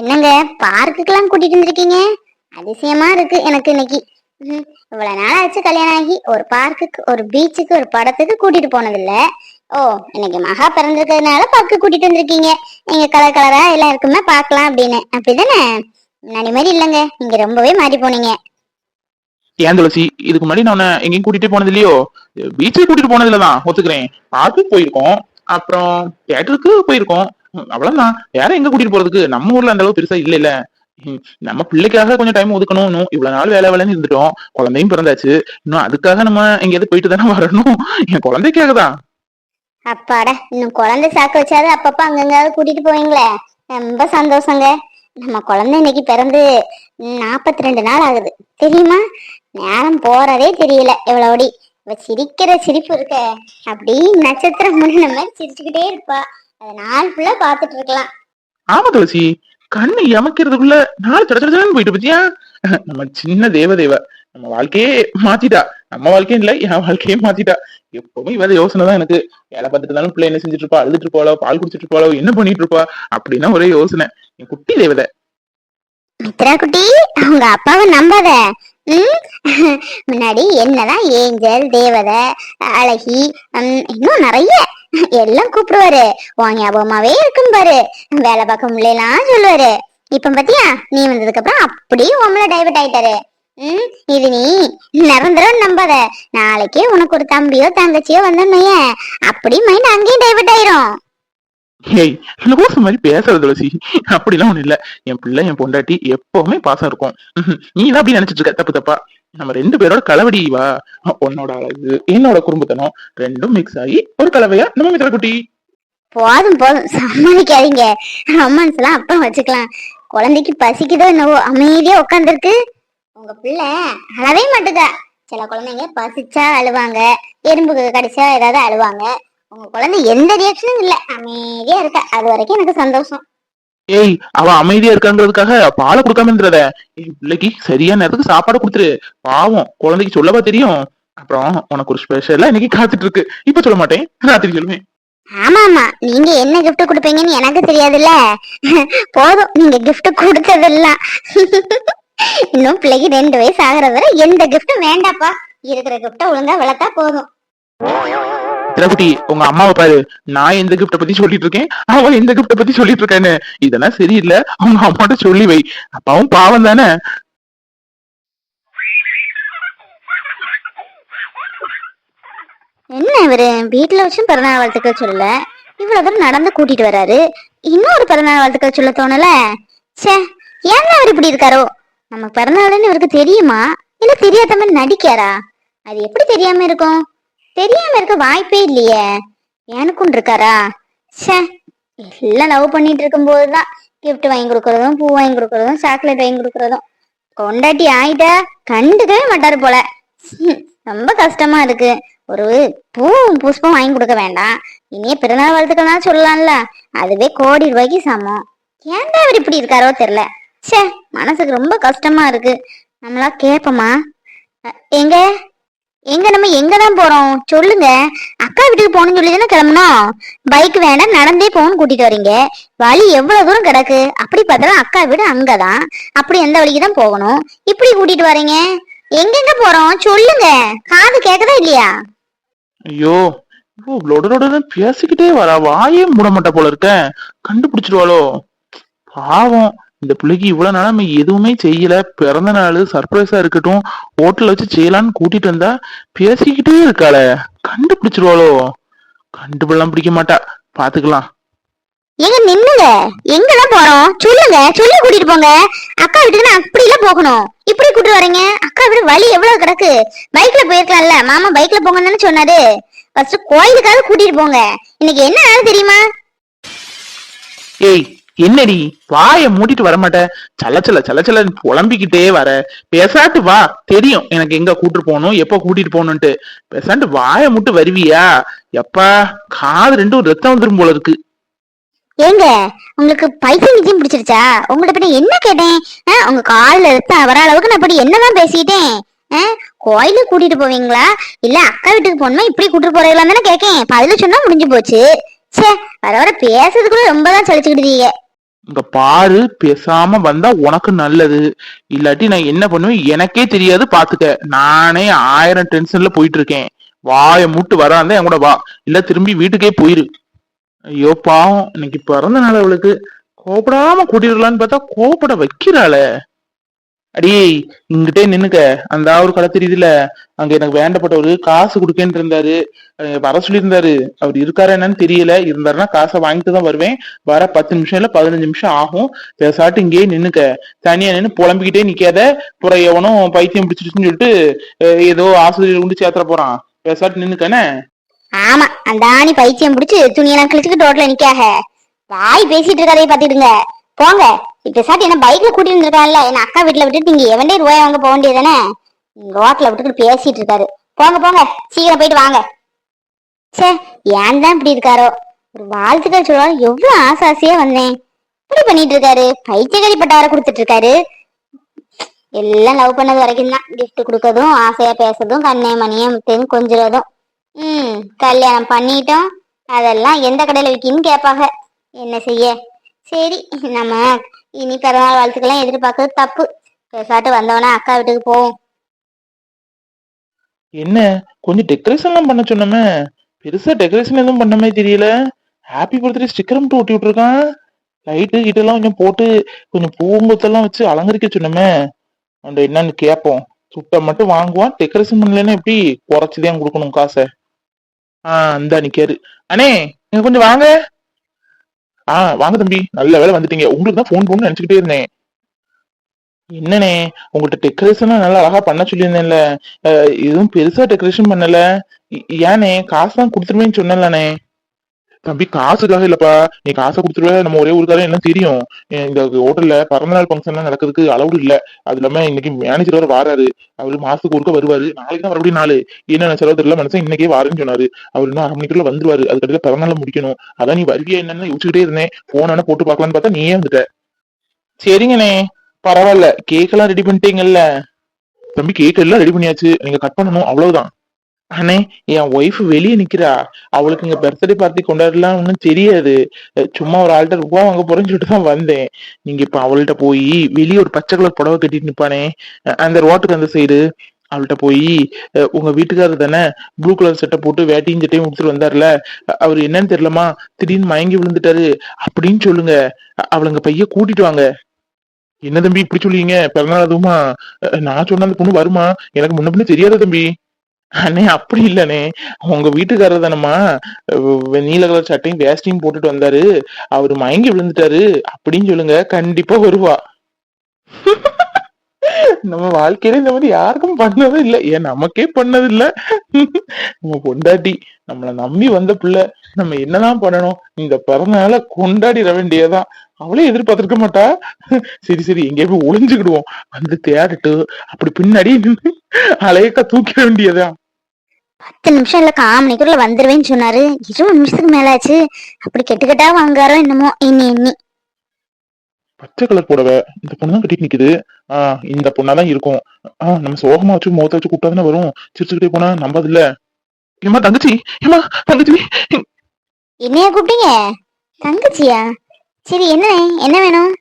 என்னங்க பார்க்குக்கெல்லாம் கூட்டிட்டு வந்திருக்கீங்க? அதிசயமா இருக்கு எனக்கு இன்னைக்கு. இவ்வளவு நாள் ஆச்சு கல்யாணம் ஆகி. ஒரு பார்க்குக்கு ஒரு பீச்சுக்கு ஒரு படத்துக்கு கூட்டிட்டு போனதில்ல. ஓ இன்னைக்கு மகா பிறந்திருக்கிறதுனால பார்க்கு கூட்டிட்டு வந்திருக்கீங்க. நீங்க கலர் கலரா எல்லாம் இருக்குமே பார்க்கலாம் அப்படின்னு. அப்படிதானே? முன்னாடி மாதிரி இல்லைங்க. நீங்க ரொம்பவே மாறி போனீங்க. ஏன் துளசி? இதுக்கு முன்னாடி நான் எங்கேயும் கூட்டிட்டு போனது இல்லையோ? பீச்சுக்கு கூட்டிட்டு போனது இல்லதான் ஒத்துக்கிறேன் பார்க்குக்கு போயிருக்கோம். அப்புறம் தியேட்டருக்கு போயிருக்கோம். அவ்வளவுதான். யாரும் எங்க கூட்டிட்டு போறதுக்கு? நம்ம ஊர்ல அந்த அளவு பெருசா இல்ல இல்ல நம்ம பிள்ளைக்காக கொஞ்சம் டைம் ஒதுக்கணும். இன்னும் இவ்வளவு நாள் வேலை வேலைன்னு இருந்துட்டோம். குழந்தையும் பிறந்தாச்சு. இன்னும் அதுக்காக நம்ம எங்கேயாவது போயிட்டு தானே வரணும். என் குழந்தைக்காக தான். அப்பாடா இன்னும் குழந்தை சாக்க வச்சாது அப்பப்ப அங்கங்காவது கூட்டிட்டு போவீங்களே. ரொம்ப சந்தோஷங்க. நம்ம குழந்தை இன்னைக்கு பிறந்து நாற்பத்தி ரெண்டு நாள் ஆகுது. தெரியுமா? நேரம் போறதே தெரியல. எவ்வளோடி இவ சிரிக்கிற சிரிப்பு இருக்க. அப்படி நட்சத்திரம் முன்ன மாதிரி சிரிச்சுக்கிட்டே இருப்பா. அதை நாள் ஃபுல்லா பாத்துட்டு இருக்கலாம். ஆமா துளசி. கண்ணு எமக்கிறதுக்குள்ள நாள் தட தடன்னு போயிட்டு பத்தியா? நம்ம சின்ன தேவதேவ நம்ம வாழ்க்கையே மாத்திட்டா. நம்ம வாழ்க்கையும் இல்ல என் வாழ்க்கையே மாத்திட்டா. எப்பவுமே இவத யோசனை தான் எனக்கு. வேலை பார்த்துட்டு இருந்தாலும் பிள்ளை என்ன செஞ்சுட்டு இருப்பா? அழுதுட்டு இருப்பாளோ? பால் குடிச்சிட்டு இருப்பாளோ? என்ன பண்ணிட்டு இருப்பா? அப்படின்னா ஒரே யோசனை. என் குட்டி தேவதை. மித்ரா குட்டி அவங்க அப்பாவை நம்பாத? முன்னாடி என்னதான் ஏஞ்சல் தேவதை அழகி இன்னும் நிறைய. எல்லாம் கூப்பிடுவாரு. உன் ஞாபகமாவே இருக்கும் பாரு. வேலை பார்க்க முடியலாம் சொல்லுவாரு. இப்ப பாத்தியா நீ வந்ததுக்கு அப்புறம் அப்படியே உம்மள டைவர்ட் ஆயிட்டாரு. ம் இது நீ நிரந்தரம் நம்பாத. நாளைக்கே உனக்கு ஒரு தம்பியோ தங்கச்சியோ வந்தோன்னு அப்படி மைண்ட் அங்கேயும் டைவர்ட் ஆயிரும். ஏய் லூசு மாதிரி பேசுறது துளசி அப்படிலாம் ஒண்ணும் இல்ல. என் பிள்ளை என் பொண்டாட்டி எப்பவுமே பாசம் இருக்கும். நீ தான் அப்படி நினைச்சிட்டு இருக்க தப்பு தப்பா? நம்ம ரெண்டு பேரோட கலவடி வா. உன்னோட அழகு என்னோட குறும்புத்தனம் ரெண்டும் மிக்ஸ் ஆகி ஒரு கலவையா நம்ம மித்திர குட்டி. போதும் போதும். சமாளிக்காதீங்க. ரொமான்ஸ் எல்லாம் அப்புறம் வச்சுக்கலாம். குழந்தைக்கு பசிக்குதோ என்னவோ அமைதியா உட்காந்துருக்கு உங்க பிள்ளை அழவே மாட்டுதா. சில குழந்தைங்க பசிச்சா அழுவாங்க. எறும்புக்கு கடிச்சா ஏதாவது அழுவாங்க. உங்க குழந்தை எந்த ரியாக்ஷனும் இல்ல. அமைதியா இருக்கா. அது வரைக்கும் எனக்கு சந்தோஷம். ஏய் அவ அமைதியா இருக்காங்கிறதுக்காக பாலை கொடுக்காம இருந்துறத என் பிள்ளைக்கு சரியான நேரத்துக்கு சாப்பாடு கொடுத்துரு. பாவம் குழந்தைக்கு சொல்லவா தெரியும்? அப்புறம் உனக்கு ஒரு ஸ்பெஷலா இன்னைக்கு காத்துட்டு இருக்கு இப்ப சொல்ல மாட்டேன். ராத்திரி சொல்லுவேன். ஆமா ஆமா நீங்க என்ன gift கொடுப்பீங்கன்னு எனக்கு தெரியாதுல்ல. போதும். நீங்க gift கொடுத்ததெல்லாம். இன்னும் பிள்ளைக்கு ரெண்டு வயசு ஆகுற வரை எந்த கிஃப்டும் வேண்டாப்பா. இருக்கிற கிஃப்ட ஒழுங்கா வளர்த்தா போதும். திரகுட்டி உங்க அம்மாவை பாரு. நான் எந்த கிஃப்ட பத்தி சொல்லிட்டு இருக்கேன் அவன் எந்த கிஃப்ட பத்தி சொல்லிட்டு இருக்கேன்னு இதெல்லாம் சரியில்லை. அவங்க அம்மாட்ட சொல்லி வை. அப்பாவும் பாவம் தானே? என்ன இவரு? வீட்டுல வச்சும் பிறநாள் வாழ்த்துக்கள் சொல்லல. இவ்வளவு தூரம் நடந்து கூட்டிட்டு வராரு. இன்னொரு பிறநாள் வாழ்த்துக்கள் சொல்ல தோணல. ச்சே ஏன் அவர் இப்படி இருக்காரோ? நம்ம பிறநாள்னு இவருக்கு தெரியுமா? இல்ல தெரியாத மாதிரி நடிக்காரா அது எப்படி தெரியாம இருக்கும்? தெரியாம இருக்க வாய்ப்பே இல்லையே. எனக்கும் இருக்காரா? ச்சே எல்லாம் லவ் பண்ணிட்டு இருக்கும்போது தான் கிஃப்ட் வாங்கி கொடுக்கறதும் பூ வாங்கி கொடுக்கறதும் சாக்லேட் வாங்கி கொடுக்கறதும். கொண்டாட்டி ஆயிட்டா கண்டுக்கவே மாட்டாரு போல. ரொம்ப கஷ்டமா இருக்கு. ஒரு பூ புஷ்பம் வாங்கி கொடுக்க வேண்டாம். இனிய பிறநாள் வாழ்த்துக்கள்னா சொல்லலாம்ல. அதுவே கோடி ரூபாய்க்கு சமம். ஏன்டா அவர் இப்படி இருக்காரோ தெரியல. ச்சே மனசுக்கு ரொம்ப கஷ்டமா இருக்கு. நம்மளா கேப்போமா? எங்க? எங்க நம்ம எங்க தான் போறோம்? சொல்லுங்க. அக்கா வீட்டுக்கு போகணும்னு சொல்லி தானே கிளம்பணும் பைக் வேண்டாம் நடந்தே போகணும்னு கூட்டிட்டு வரீங்க. வழி எவ்வளவு தூரம் கிடக்கு? அப்படி பார்த்தா அக்கா வீடு அங்கதான். அப்படி எந்த வழிக்கு தான் போகணும்? இப்படி கூட்டிட்டு வரீங்க? எங்கெங்க போறோம்? சொல்லுங்க. காது கேக்குதா இல்லையா? ஐயோ லொடலொடன்னு பேசிக்கிட்டே வரா. வாயே மூட மாட்டா போல இருக்க. கண்டுபிடிச்சிருவாளோ பாவம். இந்த பிள்ளைக்கு இவ்வளவு நாளா நம்ம எதுவுமே செய்யல. பிறந்த நாள் சர்ப்ரைஸா இருக்கட்டும் ஹோட்டல்ல வச்சு செய்யலான்னு கூட்டிட்டு வந்தா பேசிக்கிட்டே இருக்காளே. கண்டுபிடிச்சிருவாளோ? கண்டுபிடலாம் பிடிக்க மாட்டா. பாத்துக்கலாம். எங்க நின்னுங்க எங்கதான் போறோம்? சொல்லுங்க. சொல்லி கூட்டிட்டு போங்க. அக்கா வீட்டுக்கு அப்படி எல்லாம் போகணும். இப்படி கூட்டிட்டு வரீங்க? அக்கா வீடு வழி எவ்வளவு கிடக்கு? பைக்ல போயிருக்கலாம்ல. மாமா பைக்ல போங்கன்னு சொன்னாரு. ஃபர்ஸ்ட் கோயிலுக்காவது கூட்டிட்டு போங்க. இன்னைக்கு என்ன நாள் தெரியுமா? ஏய் என்னடி வாய மூடிட்டு வர சலச்சல சலச்சல புலம்பிக்கிட்டே வர. பேசாட்டு வா தெரியும் எனக்கு எங்க கூட்டிட்டு போகணும் எப்ப கூட்டிட்டு போகணும்ட்டு பேசாட்டு வாய முட்டு வருவியா? எப்பா காது ரெண்டும் ரத்தம் வந்துரும் போல இருக்கு. ஏங்க உங்களுக்கு பைத்தியம் நிச்சயம் பிடிச்சிருச்சா? உங்கள்ட்ட பத்தி என்ன கேட்டேன்? உங்க காலில் ரத்தம் வர அளவுக்கு நான் படி என்னதான் பேசிட்டேன் ஆ, கோயிலுக்கு கூட்டிட்டு போவீங்களா? இல்ல அக்கா வீட்டுக்கு போகணுமா? இப்படி கூட்டிட்டு போறீங்களா தானே கேக்கேன் பதில சொன்னா முடிஞ்சு போச்சு. ச்சே வர வர பேசுறதுக்குள்ள ரொம்ப தான் சளிச்சுக்கிட்டு இருக்கீங்க. இங்க பாரு பேசாம வந்தா உனக்கு நல்லது. இல்லாட்டி நான் என்ன பண்ணுவேன்? எனக்கே தெரியாது பாத்துக்க. நானே ஆயிரம் டென்ஷன்ல போயிட்டு இருக்கேன் வாய மூட்டு வராந்தே என் கூட வா. இல்ல திரும்பி வீட்டுக்கே போயிரு. ஐயோ பாவம். இன்னைக்கு பிறந்த நாள் அவளுக்கு. கோபடாம கூட்டிடலான்னு பார்த்தா கோபப்பட வைக்கிறாளே. அடி இங்கிட்டே நின்னுக்க. அந்த ஒரு கடை தெரியுதுல. அங்க எனக்கு வேண்டப்பட்டவரு காசு கொடுக்கேன்னு இருந்தாரு. வர சொல்லியிருந்தாரு. அவர் இருக்காரா என்னன்னு தெரியல. இருந்தாருன்னா காசை வாங்கிட்டு தான் வருவேன். வர பத்து நிமிஷம் இல்ல பதினஞ்சு நிமிஷம் ஆகும். பேசாட்டு இங்கேயே நின்னுக்க. தனியா நின்னு புலம்பிக்கிட்டே நிக்காத. புற எவனும் பைத்தியம் பிடிச்சிருச்சுன்னு சொல்லிட்டு ஏதோ ஆசிரியர் கொண்டு சேர்த்துற போறான். பேசாட்டு நின்னுக்கானே. ஆமா அந்த ஆணி பைத்தியம் பிடிச்சு துணியெல்லாம் கிழிச்சுட்டு ரோட்ல நிக்காக. வாய் பேசிட்டு இருக்காதே பாத்துடுங்க போங்க. இப்ப சாட்டி என்ன பைக்ல கூட்டிட்டு இருந்திருக்கான்ல என்ன அக்கா வீட்டுல விட்டுட்டு நீங்க எவன்டே ரூபாய் வாங்க போக வேண்டியதானே ரோட்ல விட்டுட்டு பேசிட்டு இருக்காரு. போங்க போங்க. சீக்கிரம் போயிட்டு வாங்க. ச்சே ஏன் தான் இப்படி இருக்காரோ? ஒரு வாழ்த்துக்கள் சொல்லுவாரு. எவ்வளவு ஆசை ஆசையா வந்தேன். இப்படி பண்ணிட்டு இருக்காரு. பைத்தியகாரி பட்டார கொடுத்துட்டு இருக்காரு. எல்லாம் லவ் பண்ணது வரைக்கும் தான். கிஃப்ட் கொடுக்கறதும் ஆசையா பேசுறதும் கண்ணே மணியே முத்தேன்னு கொஞ்சுறதும். ம் கல்யாணம் பண்ணிட்டோம். அதெல்லாம் எந்த கடையில விற்கின்னு கேட்பாங்க. என்ன செய்ய? சரி நம்ம இனி பிறநாள் வாழ்த்துக்கெல்லாம் எதிர்பார்க்கறது தப்பு. பேசாட்டு வந்தவனா அக்கா வீட்டுக்கு போவோம் என்ன? கொஞ்சம் டெக்கரேஷன் எல்லாம் பண்ண சொன்னமே. பெருசா டெக்கரேஷன் எதுவும் பண்ண மாதிரி தெரியல. ஹாப்பி பர்த்டே ஸ்டிக்கர் மட்டும் ஒட்டி விட்டுருக்கான். லைட்டு கிட்டெல்லாம் கொஞ்சம் போட்டு கொஞ்சம் பூங்குத்தெல்லாம் வச்சு அலங்கரிக்க சொன்னமே. அந்த என்னன்னு கேட்போம் சுட்டை மட்டும் வாங்குவான். டெக்கரேஷன் பண்ணலன்னா எப்படி? குறைச்சிதான் கொடுக்கணும் காசை. ஆ அந்த நிக்காரு அண்ணே நீங்க கொஞ்சம் வாங்க. ஆ வாங்க தம்பி. நல்ல வேலை வந்துட்டீங்க. உங்களுக்கு தான் ஃபோன் பண்ணு நினைச்சுக்கிட்டே இருந்தேன். என்னண்ணே உங்கள்ட்ட டெக்கரேஷன் நல்லா அழகா பண்ண சொல்லியிருந்தேன்ல. எதுவும் பெருசா டெக்கரேஷன் பண்ணல. ஏனே காசு தான் கொடுத்துருவேன்னு சொன்னேன்லண்ணே. தம்பி காசுக்காக இல்லப்பா. நீ காசை கொடுத்துருவ. நம்ம ஒரே ஊருக்காரன். எல்லாம் தெரியும்? இந்த ஹோட்டல்ல பிறந்தநாள் ஃபங்க்ஷன் எல்லாம் நடக்கிறதுக்கு அளவு இல்ல. அது இல்லாம இன்னைக்கு மேனேஜர் வர வாராரு. அவரு மாசத்துக்கு ஒருக்க வருவாரு. நாளைக்கு தான் மறுபடியும் நாள். என்ன செலவு தெரியல. மனுஷன் இன்னைக்கே வாருன்னு சொன்னாரு. அவர் இன்னும் அரை மணிக்குள்ள வந்துருவாரு. அதுக்கடுத்து பிறந்தநாள் முடிக்கணும். அதான் நீ வருவியா என்னன்னு யோசிச்சுட்டே இருந்தேன். போன போட்டு பார்க்கலான்னு பார்த்தா நீயே வந்துட்ட. சரிங்கண்ணே. பரவாயில்ல. கேக்கெல்லாம் ரெடி பண்ணிட்டீங்கல்ல. தம்பி கேக் எல்லாம் ரெடி பண்ணியாச்சு. நீங்க கட் பண்ணணும். அவ்வளவுதான். அண்ணே என் ஒய்ஃப் வெளியே நிக்கிறா. அவளுக்கு இங்க பர்த்டே பார்ட்டி கொண்டாடலாம் ஒன்றும் தெரியாது. சும்மா ஒரு ஆள்கிட்ட ரூபா வாங்க போறேன்னு சொல்லிட்டு தான் வந்தேன். நீங்க இப்ப அவள்கிட்ட போய் வெளியே ஒரு பச்சை கலர் புடவை கட்டிட்டு நிப்பானே. அந்த ரோட்டுக்கு அந்த சைடு அவள்கிட்ட போய் உங்க வீட்டுக்காரர் தானே ப்ளூ கலர் சட்டை போட்டு வேட்டையும் சட்டையும் கொடுத்துட்டு வந்தார்ல. அவர் என்னன்னு தெரியலமா திடீர்னு மயங்கி விழுந்துட்டாரு. அப்படின்னு சொல்லுங்க. அவளுங்க பைய கூட்டிட்டு வாங்க. என்ன தம்பி இப்படி சொல்லுவீங்க பிறந்தநாள் அதுவுமா? நான் சொன்ன அந்த பொண்ணு வருமா? எனக்கு முன்ன பின்ன தெரியாத தம்பி. அண்ணே அப்படி இல்லனே உங்க வீட்டுக்காரர் தானம்மா. நீல கலர் சட்டையும் வேஸ்டையும் போட்டுட்டு வந்தாரு. அவரு மயங்கி விழுந்துட்டாரு. அப்படின்னு சொல்லுங்க. கண்டிப்பா வருவா. நம்ம வாழ்க்கையில இந்த மாதிரி யாருக்கும் பண்ணதும் இல்ல. ஏன் நமக்கே பண்ணது இல்ல. நம்ம கொண்டாட்டி நம்மளை நம்பி வந்த பிள்ளை. நம்ம என்னதான் பண்ணணும்? இந்த பிறந்தநாள கொண்டாடிட வேண்டியதான் அவளே எதிர்பார்த்திருக்க மாட்டா. சரி சரி எங்கேயே போய் ஒளிஞ்சுக்கிடுவோம். வந்து தேடிட்டு அப்படி பின்னாடி அலையக்கா தூக்கிட வேண்டியதான் பத்து நிமிஷம் இல்ல கால் மணிக்குள்ள வந்துருவேன்னு சொன்னாரு. இருபது நிமிஷத்துக்கு மேல ஆச்சு அப்படி கெட்டு கெட்டா வாங்காரோ என்னமோ எண்ணி எண்ணி பச்சை கலர் புடவை இந்த பொண்ணு தான் கட்டிட்டு நிக்குது. ஆஹ் இந்த பொண்ணாதான் இருக்கும். ஆஹ் நம்ம சோகமா வச்சு முகத்தை வச்சு கூப்பிட்டா தானே வரும். சிரிச்சுக்கிட்டே போனா நம்பாது இல்ல ஏமா தங்கச்சி ஏமா தங்கச்சி. என்னையா கூப்பிட்டீங்க? தங்கச்சியா? சரி என்ன என்ன வேணும்?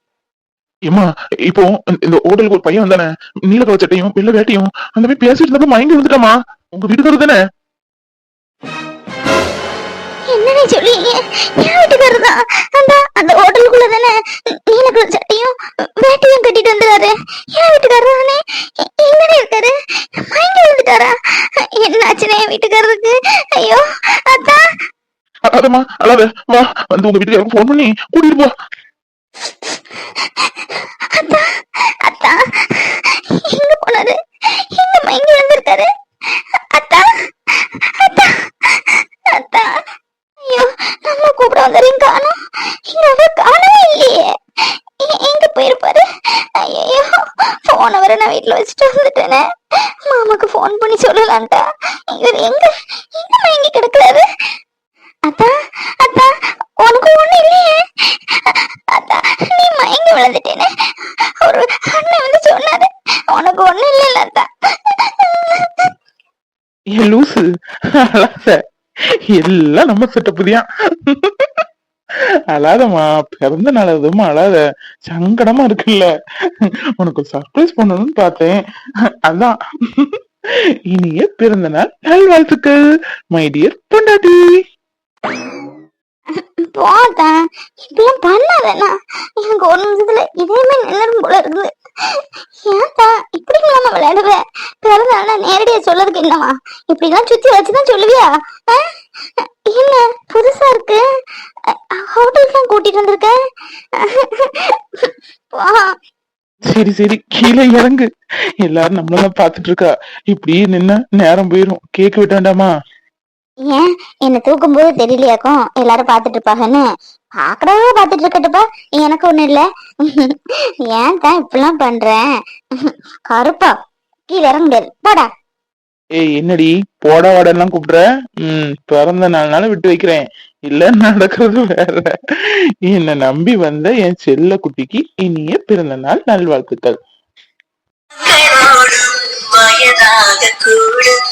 ஏமா இப்போ இந்த- ஹோட்டலுக்கு ஒரு பையன் வந்தானே நீல கலர் சட்டையும் வெள்ளை வேட்டையும் அந்த மாதிரி பேசிட்டு இருந்தப்ப மயங்கி வந்துட்டாமா உங்க வீட்டுக்காரர் தானே? என்னன்னு சொல்றீங்க என் வீட்டுக்காரர் தான். அந்த அந்த ஹோட்டலுக்குள்ள தானே நீல கலர் சட்டையும் வேட்டையும் கட்டிட்டு வந்துறாரு என் வீட்டுக்காரர் தானே? எங்கனே இருக்காரு? மயங்கி வந்துட்டாரா என்னாச்சுனே என் வீட்டுக்காரருக்கு? ஐயோ அதான் அதம்மா அழாத. வா வந்து உங்க வீட்டுக்காரருக்கு ஃபோன் பண்ணி கூட்டிட்டு போ. அத்தா அத்தா எங்க போனாரு? எங்க மயங்கி வந்திருக்காரு? அத்தா அத்தா அத்தா ஐயோ நம்ம கூப்பிட வந்தாரையும் காணோம். இங்க அவர் காணவே இல்லையே. எ- எங்க போயிருப்பாரு? ஐயோ போன வர நான் வீட்டுல வச்சுட்டு வந்துட்டேனே. மாமாக்கு போன் பண்ணி சொல்லலான்ட்டா இவர் எங்க எங்க மயங்கி கிடக்குறாரு? அத்தா அத்தா உனக்கு ஒண்ணு இல்லையே. அத்தா நீ மயங்கி விழுந்துட்டேனே. ஒரு அண்ணன் வந்து சொன்னாரு உனக்கு ஒண்ணு இல்லைல்ல அத்தா. ஏன் லூசு. அழாத. எல்லாம் நம்ம செட்டப்பு தான் அழாதம்மா பிறந்த நாள் அதுமா அழாத. சங்கடமா இருக்குல்ல. உனக்கு சர்ப்ரைஸ் பண்ணணும்னு பார்த்தேன். அதான். இனிய பிறந்த நாள் நல்வாழ்த்துக்கள் மை டியர் பொண்டாட்டி. போதான் இப்படிலாம் பண்ணாதண்ணா. எனக்கு ஒரு நிமிஷத்துல இதயமே நின்னுடும் போல இருக்குது. ஏன்டா இப்படி இல்லாம விளையாடுவ பிறந்தால நேரடியா சொல்லதுக்கு என்னவா? இப்படிலாம் சுத்தி வச்சுதான் சொல்லுவியா? ஆ? என்ன புதுசா இருக்கு? ஹோட்டலுக்கு கூட்டிட்டு வந்திருக்க? சரி சரி கீழே இறங்கு. எல்லாரும் நம்மளதான் பாத்துட்டு இருக்கா. இப்படி நின்னா நேரம் போயிரும். கேக் விட்டாண்டாமா ஏன்? என்ன தூக்கும் போது தெரியலையாக்கும்? எல்லாரும் பாத்துட்டு இருப்பாங்கன்னு பாக்கறவங்க பாத்துட்டு இருக்கட்டுப்பா எனக்கு ஒண்ணு இல்ல. ஏன் தான் இப்படிலாம் பண்றேன் கருப்பா. கீழே இறங்க முடியாது. போடா. ஏய் என்னடி? போட வாடெல்லாம் கூப்பிடுற? ம் பிறந்த நாள்னால விட்டு வைக்கிறேன். இல்ல நடக்கிறது வேற. என்னை நம்பி வந்த என் செல்ல குட்டிக்கு இனிய பிறந்த நாள் நல்வாழ்த்துக்கள். வயதாக கூடும்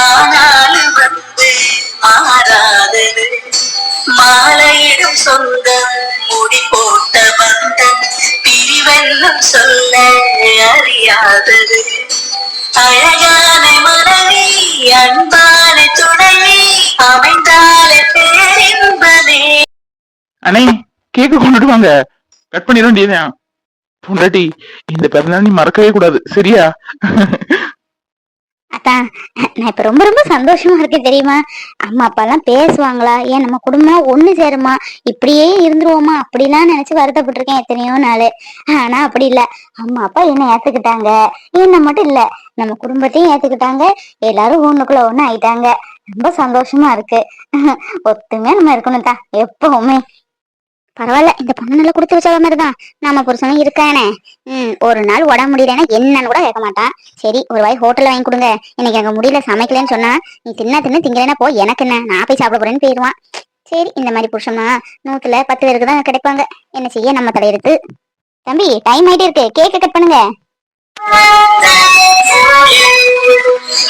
ஆனாலும் வந்து மாறாதது. மாலையிடும் சொந்தம் முடி போட்ட பந்தம் பிரிவென்னும் சொல்ல அறியாதது. அழகான மனைவி அன்பான துணைவி அமைந்தாலே பேரின்பதே அண்ணே கேக்கு கொண்டுட்டு வாங்க. கட் பண்ணிட வேண்டியதுதான். பொண்டாட்டி இந்த பிறந்தநாள் நீ மறக்கவே கூடாது. சரியா? அதான் நான் இப்ப ரொம்ப ரொம்ப சந்தோஷமா இருக்கேன் தெரியுமா? அம்மா அப்பா எல்லாம் பேசுவாங்களா? ஏன் நம்ம குடும்பம் ஒண்ணு சேருமா? இப்படியே இருந்துருவோமா? அப்படிலாம் நினைச்சு வருத்தப்பட்டிருக்கேன் எத்தனையோ நாள். ஆனா அப்படி இல்ல. அம்மா அப்பா என்ன ஏத்துக்கிட்டாங்க? என்ன மட்டும் இல்ல. நம்ம குடும்பத்தையும் ஏத்துக்கிட்டாங்க. எல்லாரும் ஒண்ணுக்குள்ள ஒண்ணு ஆயிட்டாங்க. ரொம்ப சந்தோஷமா இருக்கு. ஒத்துமையா நம்ம இருக்கணும் தான் எப்பவுமே. பரவாயில்ல இந்த பொண்ணு நல்லா கொடுத்து வச்ச மாதிரிதான். நம்ம புருஷனும் இருக்கானே. ம் ஒரு நாள் உடம்பு முடியலன்னா என்னன்னு கூட கேட்க மாட்டான். சரி ஒரு வாய் ஹோட்டலில் வாங்கி கொடுங்க. இன்னைக்கு அங்கே முடியல சமைக்கலன்னு சொன்னா நீ தின்னா தின்னு திங்கலன்னா போ எனக்கு என்ன? நான் போய் சாப்பிட போறேன்னு போயிடுவான். சரி இந்த மாதிரி புருஷனா நூத்துல பத்து பேருக்கு தான் கிடைப்பாங்க. என்ன செய்ய நம்ம தலையெடுத்து? தம்பி டைம் ஆயிட்டே இருக்கு. கேக்க கட் பண்ணுங்க.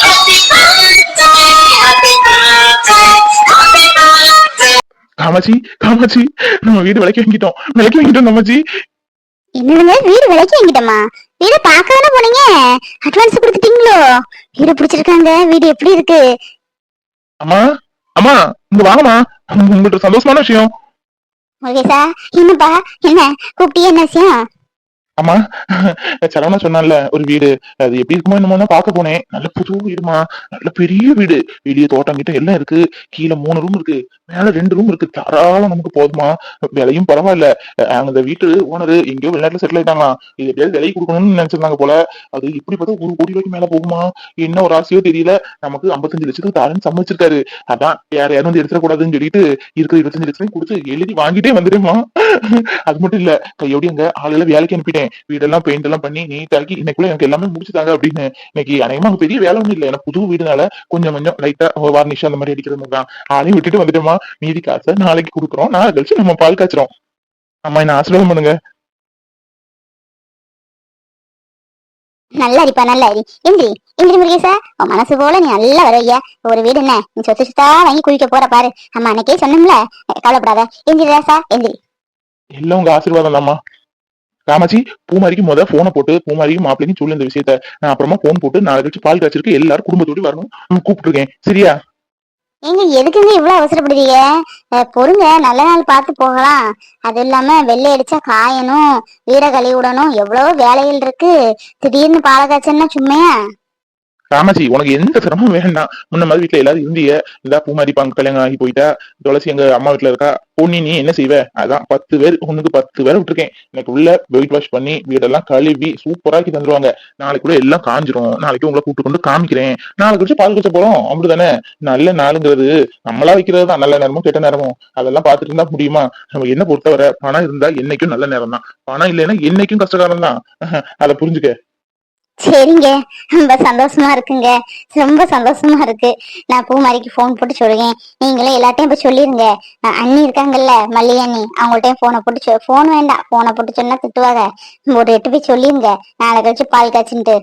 Happy birthday, happy birthday, happy birthday. Kamatchi Kamatchi நம்ம வீடு விலைக்கு வாங்கிட்டோம். விலைக்கு வாங்கிட்டோம் காமாச்சி என்னதுங்க? வீடு விலைக்கு வாங்கிட்டோமா? வீடு பார்க்க தானே போனீங்க? அட்வான்ஸ் கொடுத்துட்டீங்களோ? வீடு பிடிச்சிருக்காங்க. வீடு எப்படி இருக்கு? அம்மா அம்மா இங்க வாங்கம்மா. உங்கள்ட்ட சந்தோஷமான விஷயம். முருகேசா என்னப்பா? என்ன? கூப்பிட்டியே? என்ன விஷயம்? அம்மா சரவணா சொன்னான்ல ஒரு வீடு. அது எப்படி இருக்குமோ என்னமோ பார்க்க போனேன். நல்ல புது வீடுமா நல்ல பெரிய வீடு. வெளிய தோட்டம் கிட்ட எல்லாம் இருக்கு. கீழே மூணு ரூம் இருக்கு. மேல ரெண்டு ரூம் இருக்கு. தாராளம் நமக்கு போதுமா? விலையும் பரவாயில்ல. அந்த வீட்டு ஓனர் எங்கேயோ வெளிநாட்டுல செட்டில் ஆயிட்டாங்களாம் இது எப்படியாவது விலை கொடுக்கணும்னு நினைச்சிருந்தாங்க போல. அது இப்படி பார்த்தா ஒரு கோடி ரூபாய்க்கு மேல போகுமா? என்ன ஒரு ஆசையோ தெரியல. நமக்கு ஐம்பத்தஞ்சு லட்சத்துக்கு தாரன்னு சம்மதிச்சிருக்காரு. அதான் யார் யாரும் வந்து எடுத்துடக்கூடாதுன்னு சொல்லிட்டு இருக்கிற இருபத்தஞ்சு லட்சத்தையும் கொடுத்து எழுதி வாங்கிட்டே வந்துடுமா? அது மட்டும் இல்ல கையோடி அங்க ஆளுல வேலைக்கு அனுப்பிட்டேன். வீடெல்லாம் பெயிண்ட் எல்லாம் பண்ணி நீட்டாக்கி இன்னைக்குள்ள எனக்கு எல்லாமே முடிச்சுட்டாங்க அப்படின்னு. இன்னைக்கு அநேகமா அங்க பெரிய வேலை ஒண்ணும் இல்ல. எனக்கு புது வீடுனால கொஞ்சம் கொஞ்சம் லைட்டா வார்னிஷ் அந்த மாதிரி அடிக்கிறது தான். ஆளையும் விட்டுட்டு வந்துட்டோமா மீதி காசை நாளைக்கு கொடுக்குறோம். நாளை கழிச்சு நம்ம பால் காய்ச்சுறோம். அம்மா என்ன ஆசீர்வாதம் பண்ணுங்க. நல்லா அடிப்பா நல்லா அடி. எந்திரி எந்திரி முருகேசா. உன் மனசு போல நீ நல்லா வருவிய ஒரு வீடு என்ன? நீ சொத்து சுத்தா வாங்கி குளிக்க போற பாரு. அம்மா அன்னைக்கே சொன்னோம்ல கவலைப்படாத. எந்திரி ராசா எந்திரி. எல்லாம் உங்க ஆசீர்வாதம் தாம்மா ராமாச்சி பூமாரிக்கு முத போனை போட்டு பூமாரிக்கு மாப்பிள்ளைக்கு சொல்லு இந்த விஷயத்த. நான் அப்புறமா போன் போட்டு நாளை கழிச்சு பால் காய்ச்சிருக்கு எல்லாரும் குடும்பத்தோடு வரணும். கூப்பிட்டுருக்கேன். சரியா? ஏங்க எதுக்குங்க இவ்வளவு அவசரப்படுறீங்க? பொறுங்க நல்ல நாள் பார்த்து போகலாம். அது இல்லாம வெள்ளை அடிச்சா காயணும் வீர கழுவி விடணும் எவ்வளவோ வேலைகள் இருக்கு. திடீர்னு பாலை சும்மையா? ராமஜி உனக்கு எந்த சிரமம் வேண்டாம். முன்ன மாதிரி வீட்டுல எல்லாரும் இருந்திய. இதா பூமாரி பாங்க கல்யாணம் ஆகி போயிட்டா. துளசி எங்க அம்மா வீட்டுல இருக்கா? பொண்ணி நீ என்ன செய்வ? அதான் பத்து பேர் உனக்கு பத்து பேர் விட்டுருக்கேன். எனக்கு உள்ள வெயிட் வாஷ் பண்ணி வீடெல்லாம் கழுவி சூப்பராக்கி தந்துருவாங்க. நாளைக்கு கூட எல்லாம் காஞ்சிரும். நாளைக்கு உங்களை கூட்டு கொண்டு காமிக்கிறேன். நாளைக்கு கழிச்சு பால் குடிச்ச போறோம். அப்படிதானே? நல்ல நாளுங்கிறது. நம்மளா வைக்கிறது தான். நல்ல நேரமும் கெட்ட நேரமும் அதெல்லாம் பார்த்துட்டு இருந்தா முடியுமா? நம்ம என்ன பொறுத்தவரை பணம் இருந்தா என்னைக்கும் நல்ல நேரம் தான் பணம் இல்லைன்னா என்னைக்கும் கஷ்டகாலம் தான் அதை புரிஞ்சுக்க. சரிங்க. ரொம்ப சந்தோஷமா இருக்குங்க. ரொம்ப சந்தோஷமா இருக்கு. நான் பூமாரிக்கு ஃபோன் போட்டு சொல்லுவேன் நீங்களே எல்லாத்தையும் போய் சொல்லிருங்க. அண்ணி இருக்காங்கல்ல மல்லி அண்ணி அவங்கள்ட்டையும் போனை போட்டு சொல் ஃபோன் வேண்டாம். போனை போட்டு சொன்னா திட்டுவாங்க. ஒரு எட்டு போய் சொல்லிருங்க. நாளை கழிச்சு பால் காய்ச்சின்ட்டு.